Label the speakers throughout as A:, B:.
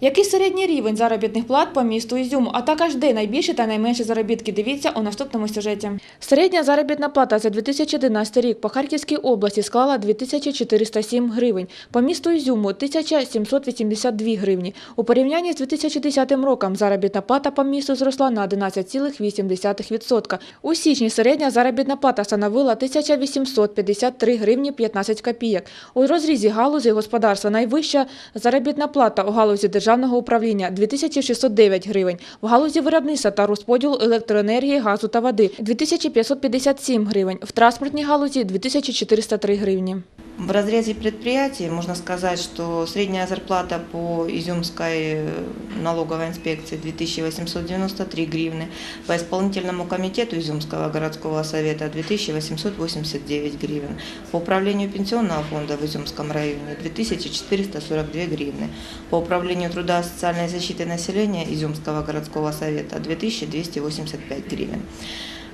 A: Який середній рівень заробітних плат по місту Ізюм, а також де найбільші та найменші заробітки, дивіться у наступному сюжеті. Середня заробітна плата за 2011 рік по Харківській області склала 2407 гривень, по місту Ізюму – 1782 гривні. У порівнянні з 2010 роком заробітна плата по місту зросла на 11,8%. У січні середня заробітна плата становила 1853 гривні 15 копійок. У розрізі галузі господарства найвища заробітна плата у галузі державного управління – 2609 гривень, в галузі виробництва та розподілу електроенергії, газу та води – 2557 гривень, в транспортній галузі – 2403 гривні.
B: В разрезе предприятий можно сказать, что средняя зарплата по Изюмской э, налоговой инспекции 2893 гривны, по исполнительному комитету Изюмского городского совета 2889 гривен, по управлению пенсионного фонда в Изюмском районе 2442 гривны, по управлению труда и социальной защиты населения Изюмского городского совета 2285 гривен.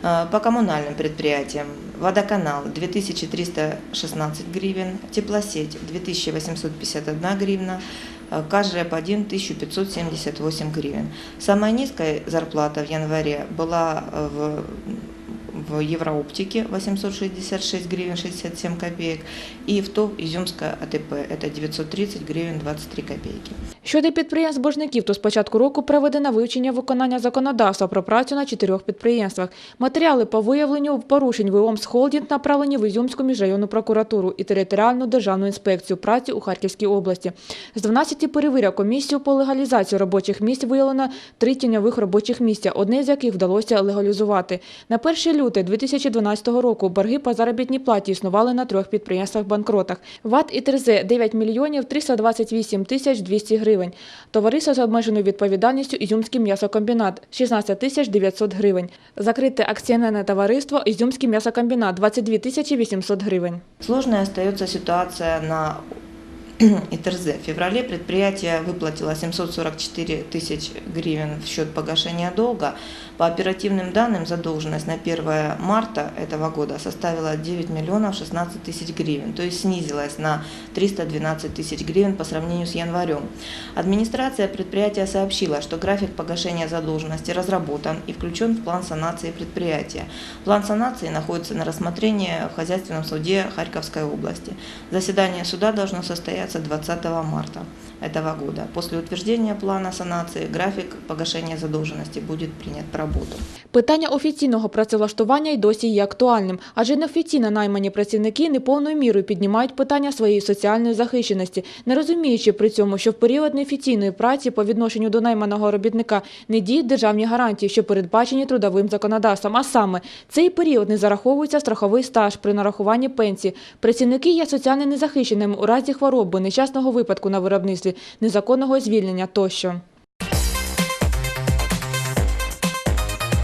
B: Э, По коммунальным предприятиям. Водоканал 2316 гривен, теплосеть 2851 гривна, э, КЖЭП-1 1578 гривен. Самая низкая зарплата в январе была э, в в Еврооптике 866 гривен 67 копеек и в ТОВ Изюмская АТП это 930 гривен 23 копейки.
A: Щодо підприємств-боржників, то з початку року проведено вивчення виконання законодавства про працю на чотирьох підприємствах. Матеріали по виявленню порушень ВОМС Холдінг направлені в Ізюмську міжрайонну прокуратуру і територіальну державну інспекцію праці у Харківській області. З 12 перевірок комісію по легалізації робочих місць виявлено три тіньових робочих місця, одне з яких вдалося легалізувати. На 1 лютого 2012 року борги по заробітній платі існували на трьох підприємствах-банкротах. ВАТ і ТРЗ – 9 мільйонів 328 тисяч 200 гривень. Товариство з обмеженою відповідальністю Ізюмський м'ясокомбінат – 16 тисяч 900 гривень. Закрите акціонерне товариство Ізюмський м'ясокомбінат – 22 тисячі 800 гривень.
B: Сложная остается ситуация на ИТРЗ. В феврале предприятие выплатило 744 тысяч гривен в счет погашения долга. По оперативным данным, задолженность на 1 марта этого года составила 9 миллионов 16 тысяч гривен, то есть снизилась на 312 тысяч гривен по сравнению с январем. Администрация предприятия сообщила, что график погашения задолженности разработан и включен в план санации предприятия. План санации находится на рассмотрении в хозяйственном суде Харьковской области. Заседание суда должно состояться 20 марта этого года. После утверждения плана санации график погашения задолженности будет принят в работу.
A: Питання офіційного працевлаштування й досі є актуальним, адже неофіційно наймані працівники неповною мірою піднімають питання своєї соціальної захищеності, не розуміючи при цьому, що в період неофіційної праці по відношенню до найманого робітника не діють державні гарантії, що передбачені трудовим законодавством. А саме цей період не зараховується страховий стаж при нарахуванні пенсії. Працівники є соціально незахищеними у разі хвороби, нещасного випадку на виробництві, незаконного звільнення тощо.